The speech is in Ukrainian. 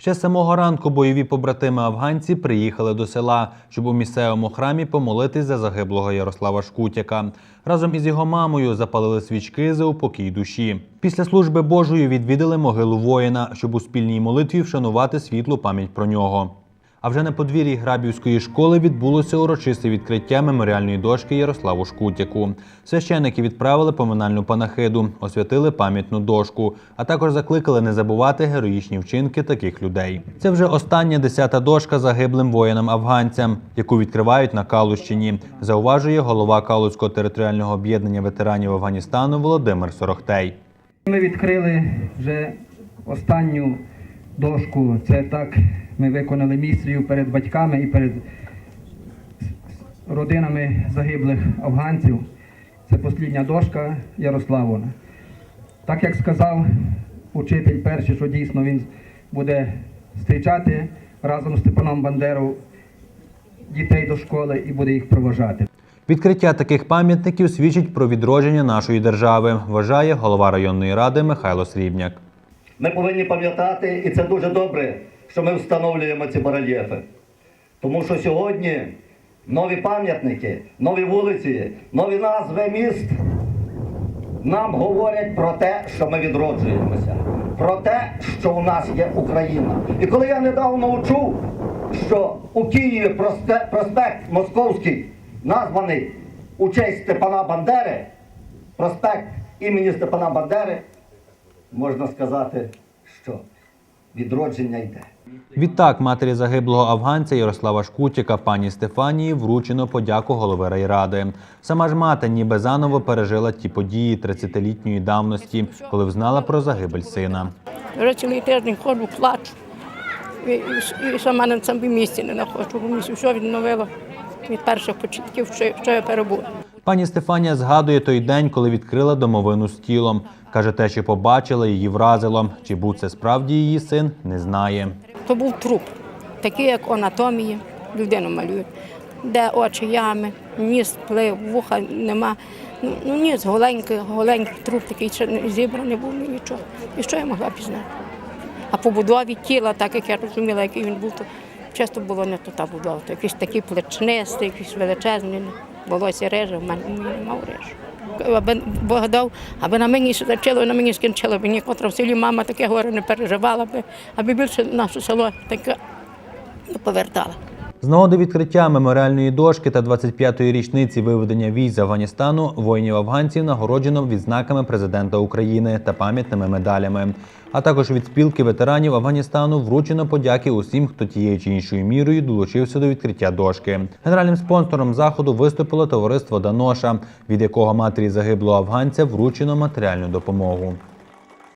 Ще самого ранку бойові побратими афганці приїхали до села, щоб у місцевому храмі помолитись за загиблого Ярослава Шкутяка. Разом із його мамою запалили свічки за упокій душі. Після служби Божої відвідали могилу воїна, щоб у спільній молитві вшанувати світлу пам'ять про нього. А вже на подвір'ї Грабівської школи відбулося урочисте відкриття меморіальної дошки Ярославу Шкутяку. Священники відправили поминальну панахиду, освятили пам'ятну дошку, а також закликали не забувати героїчні вчинки таких людей. Це вже остання десята дошка загиблим воїнам-афганцям, яку відкривають на Калущині, зауважує голова Калузького територіального об'єднання ветеранів Афганістану Володимир Сорохтей. Ми відкрили вже останню дошку. Це так ми виконали місію перед батьками і перед родинами загиблих афганців. Це послідня дошка Ярославовна. Так як сказав учитель перший, що дійсно він буде зустрічати разом з Степаном Бандерою дітей до школи і буде їх проважати. Відкриття таких пам'ятників свідчить про відродження нашої держави, вважає голова районної ради Михайло Срібняк. Ми повинні пам'ятати, і це дуже добре, що ми встановлюємо ці барельєфи. Тому що сьогодні нові пам'ятники, нові вулиці, нові назви міст нам говорять про те, що ми відроджуємося, про те, що у нас є Україна. І коли я недавно чув, що у Києві проспект Московський названий у честь Степана Бандери, проспект імені Степана Бандери, можна сказати, що відродження йде. Відтак матері загиблого афганця Ярослава Шкутяка пані Стефанії вручено подяку голови райради. Сама ж мати ніби заново пережила ті події 30-літньої давності, коли взнала про загибель сина. Цілий тиждень ходжу, плачу. І, сама на самому місці не знаходжу, бо мені все відновило від перших початків, що, що я перебула. Пані Стефанія згадує той день, коли відкрила домовину з тілом. Каже, те, що побачила, її вразило. Чи був це справді її син, не знає. То був труп, такий, як анатомії, людину малюють, де очі ями, ніс плив, вуха нема. Ну, ну ніс голенький, голенький труп такий, ще не зібраний був нічого. І що я могла пізнати? А по будові тіла, так як я розуміла, який він був, то часто було не то та будова, то якийсь такий плечнистий, якийсь величезний, волосся реже, в мене немає режу. Аби Бог дав, аби на мені зачило, на мені скінчило, бо нікотра в селі мама таке горе не переживала би, аби більше наше село таке не повертало. З нагоди відкриття меморіальної дошки та 25-ї річниці виведення військ з Афганістану воїнів афганців нагороджено відзнаками президента України та пам'ятними медалями. А також від спілки ветеранів Афганістану вручено подяки усім, хто тією чи іншою мірою долучився до відкриття дошки. Генеральним спонсором заходу виступило товариство Даноша, від якого матері загиблого афганця вручено матеріальну допомогу.